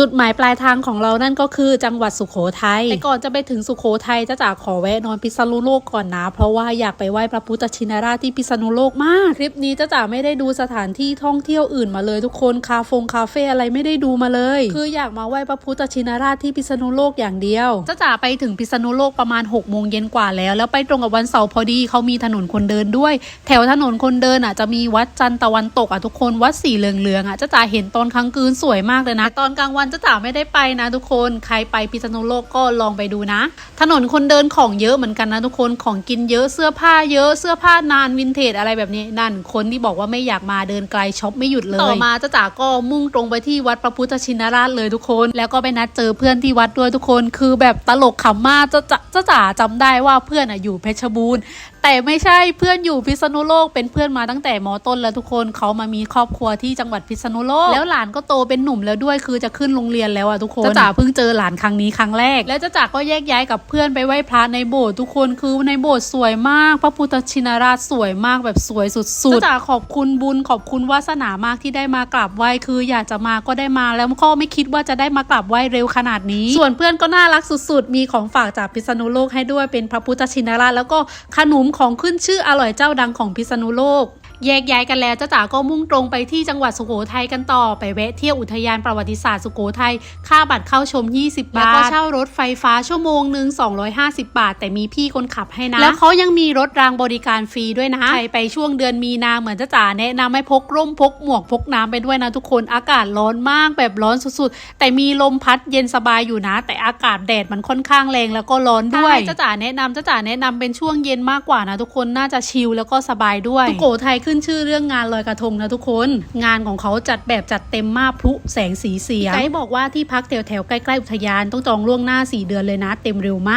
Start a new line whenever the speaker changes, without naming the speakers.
จุดหมายปลายทางของเรานั่นก็คือจังหวัดสุโขทัยแต่ก่อนจะไปถึงสุโขทัยจ้าจ๋าขอแวะนอนพิษณุโลกก่อนนะ เพราะว่าอยากไปไหว้พระพุทธชินราชที่พิษณุโลกมาก คลิปนี้จ้าจ๋าไม่ได้ดูสถานที่ท่องเที่ยวอื่นมาเลยทุกคนคาเฟงคาเฟ่อะไรไม่ได้ดูมาเลย คืออยากมาไหว้พระพุทธชินราชที่พิษณุโลกอย่างเดียวจ้าจ๋าไปถึงพิษณุโลกประมาณ6กโมงเย็นกว่าแล้ว แล้วไปตรงกับวันเสาร์พอดีเขามีถนนคนเดินด้วย แถวถนนคนเดินอะจะมีวัดจันทร์ตะวันตกอะทุกคนวัดสีเหลืองๆอะจ้าจ๋าเห็นตอนกลางคืนสวยมากเลยนะแต่ตอนกลางวันจ้าจ๋าไม่ได้ไปนะทุกคนใครไปพิษณุโลกก็ลองไปดูนะ ถนนคนเดินของเยอะเหมือนกันนะทุกคนของกินเยอะเสื้อผ้าเยอะเสื้อผ้านานวินเทจอะไรแบบนี้นั่นคนที่บอกว่าไม่อยากมาเดินไกลช็อปไม่หยุดเลยต่อมาจ้าจ๋าก็มุ่งตรงไปที่วัดพระพุทธชินราชเลยทุกคน แล้วก็ไปนัดเจอเพื่อนที่วัดด้วยทุกคน คือแบบตลกขำมากจ้าจ๋าจ้าจ๋าจำได้ว่าเพื่อนอะอยู่เพชรบูรณ์แต่ไม่ใช่เพื่อนอยู่พิษณุโลกเป็นเพื่อนมาตั้งแต่มต้นแล้วทุกคนเขามามีครอบครัวที่จังหวัดพิษณุโลกแล้วหลานก็โตเป็นหนุ่มแล้วด้วยคือจะขึ้นโรงเรียนแล้วอะทุกคนจ้าจ๋าเพิ่งเจอหลานครั้งนี้ครั้งแรก แล้วจ้าจ๋าก็แยกย้ายกับเพื่อนไปไหว้พระในโบสถ์ทุกคนคือในโบสถ์สวยมาก พระพุทธชินราชสวยมากแบบสวยสุดๆจ้าจ๋าขอบคุณบุญขอบคุณวาสนามากที่ได้มากราบไหว้คืออยากจะมาก็ได้มาแล้วก็ไม่คิดว่าจะได้มากราบไหว้เร็วขนาดนี้ ส่วนเพื่อนก็น่ารักสุดๆ มีของฝากจากพิษณุโลกให้ด้วยเป็นพระพุทธชินราชแล้วก็ขนมของขึ้นชื่ออร่อยเจ้าดังของพิษณุโลก แยกย้ายกันแล้วจ้าจ๋าก็มุ่งตรงไปที่จังหวัดสุโขทัยกันต่อไปแวะเที่ยวอุทยานประวัติศาสตร์สุโขทัยค่าบัตรเข้าชม 20 บาท แล้วก็เช่ารถไฟฟ้าชั่วโมงหนึ่ง250 บาท แต่มีพี่คนขับให้นะ แล้วเขายังมีรถรางบริการฟรีด้วยนะใครไปช่วงเดือนมีนาเหมือนจ้าจ๋าแนะนำให้พกร่มพกหมวกพกน้ำไปด้วยนะทุกคนอากาศร้อนมากแบบร้อนสุดๆ แต่มีลมพัดเย็นสบายอยู่นะ แต่อากาศแดดมันค่อนข้างแรงแล้วก็ร้อนด้วยจ้าจ๋าแนะนำจ้าจ๋าแนะนำเป็นช่วงเย็นมากกว่านะทุกคนน่าจะชิลแล้วก็สบายด้วยสุโขทัยขึ้นชื่อเรื่องงานลอยกระทงนะทุกคน งานของเขาจัดแบบจัดเต็มมากพลุแสงสีเสียงไกด์บอกว่าที่พักแถวๆใกล้ๆอุทยานต้องจองล่วงหน้า 4 เดือนเลยนะ เต็มเร็วมาก